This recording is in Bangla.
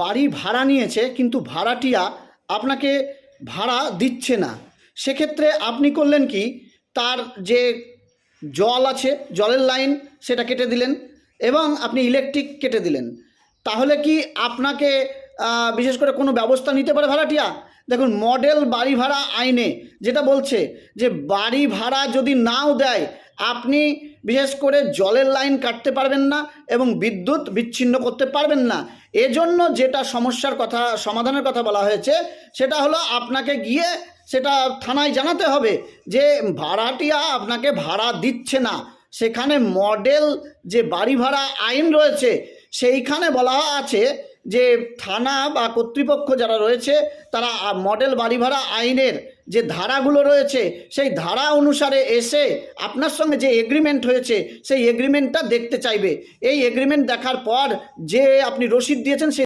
বাড়ি ভাড়া নিয়েছে, কিন্তু ভাড়াটিয়া আপনাকে ভাড়া দিচ্ছে না। সেক্ষেত্রে আপনি করলেন কি? তার যে জল আছে, জলের লাইন সেটা কেটে দিলেন এবং আপনি ইলেকট্রিক কেটে দিলেন। তাহলে কি আপনাকে বিশেষ করে কোনো ব্যবস্থা নিতে পারে ভাড়াটিয়া? দেখুন মডেল বাড়ি ভাড়া আইনে যেটা বলছে যে বাড়ি ভাড়া যদি নাও দেয় আপনি বিশেষ করে জলের লাইন কাটতে পারবেন না এবং বিদ্যুৎ বিচ্ছিন্ন করতে পারবেন না। এজন্য যেটা সমস্যার কথা, সমাধানের কথা বলা হয়েছে, সেটা হলো আপনাকে গিয়ে সেটা থানায় জানাতে হবে যে ভাড়াটিয়া আপনাকে ভাড়া দিচ্ছে না। সেখানে মডেল যে বাড়ি ভাড়া আইন রয়েছে, সেইখানে বলা আছে যে থানা বা কর্তৃপক্ষ যারা রয়েছে, তারা মডেল বাড়ি ভাড়া আইনের যে ধারাগুলো রয়েছে, সেই ধারা অনুসারে এসে আপনার সঙ্গে যে এগ্রিমেন্ট হয়েছে, সেই এগ্রিমেন্টটা দেখতে চাইবে। এই এগ্রিমেন্ট দেখার পর যে আপনি রসিদ দিয়েছেন সেই